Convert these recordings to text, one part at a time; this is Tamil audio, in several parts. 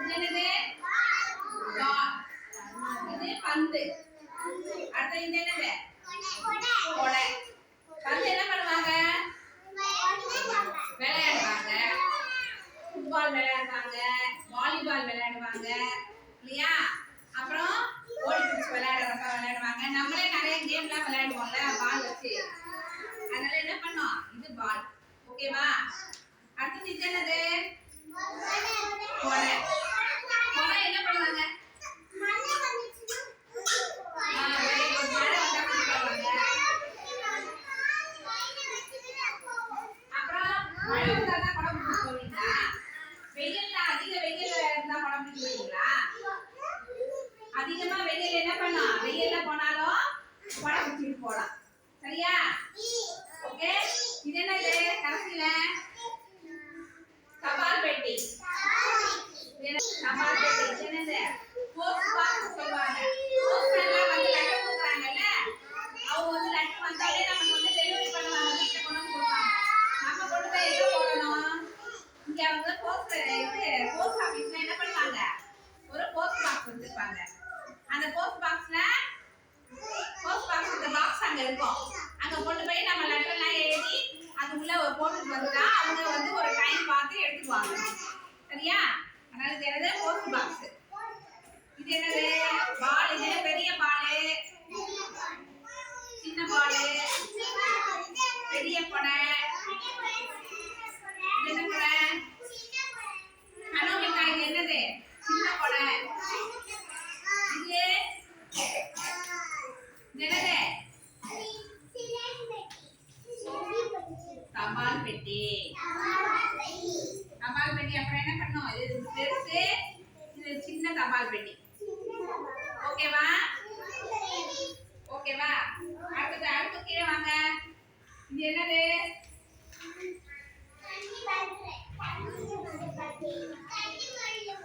இது என்னது? இது பந்து. அடுத்து இது என்னது? கொடை. பந்து என்ன பண்ணுவாங்க? விளையாடுவாங்க. ஃபுட்பால் விளையாடுவாங்க வாலிபால் விளையாடுவாங்க இல்லையா? அப்புறம் ஓடி பிடிச்சி விளையாடுறப்ப விளையாடுவாங்க. நம்மளே நிறைய கேம்லாம் விளையாடுவோம்ல பால் வச்சு. அதனால என்ன பண்ணோம்? இது பால் ஓகேவா அடுத்தது இது என்னது? அதிகமா வெயில் என்ன பண்ணா? வெயில்ல போனா குடம் பிடிச்சிட்டு போலாம் சரியா ஓகே இது என்னது கடைசியில தபால் பெட்டி இது என்ன? தபால் பெட்டி இது என்னது போஸ்ட் பாக்ஸ் சொல்லுவாங்க போஸ்ட்மேன்லாம் வந்து லெட்டர் கொடுக்குறாங்கல்ல அவங்க வந்து லெட்டர் வந்தாலே நமக்கு வந்து டெலிவரி பண்ணுவாங்க வீட்டுல கொண்டு வந்து கொடுப்பாங்க நம்ம கொண்டு போய் எங்க போடணும் இங்க வந்து போஸ்ட் இது போஸ்ட் ஆபீஸ்ல என்ன பண்ணுவாங்க? ஒரு போஸ்ட் பாக்ஸ் வச்சிருப்பாங்க அந்த போஸ்ட் பாக்ஸ்ல போஸ்ட் பாக்ஸ் இந்த பாக்ஸ் அங்க இருக்கும். அங்க கொண்டு போய் நம்ம லெட்டர்லாம் எழுதி அது உள்ள போட்டுட்டு வந்துட்டா அவங்க வந்து ஒரு டைம் பார்த்து எடுத்துக்குவாங்க. சரியா? அதனால இது என்னது? போஸ்ட் பாக்ஸ் இது என்னது? பால் இது பெரிய பெட்டி. தபால் பெட்டி. அப்புறம் என்ன பண்ணோம் இது பெருசு இது சின்ன தபால் பெட்டி. ஓகேவா? ஓகேவா? அடுத்தது அடுத்து கீழே வாங்க. இது என்னது?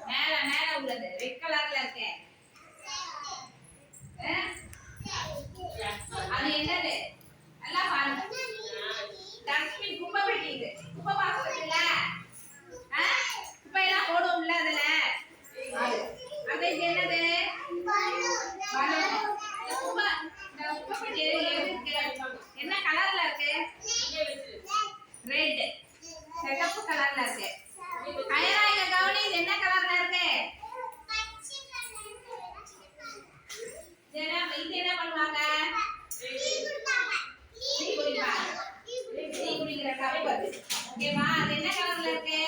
மேல மேல உள்ளது. ரெட் கலர்ல இருக்கேன் என்ன கலர்ல இருக்கு? ரெட் சிகப்பு கலர்ல இருக்கு. கயராய கவுனி இது என்ன கலர்ல இருக்கு? இது என்ன பண்ணுவாங்க? டீ குடிக்கிற கப்பு ஓகேவா அது என்ன கலர்ல இருக்கு?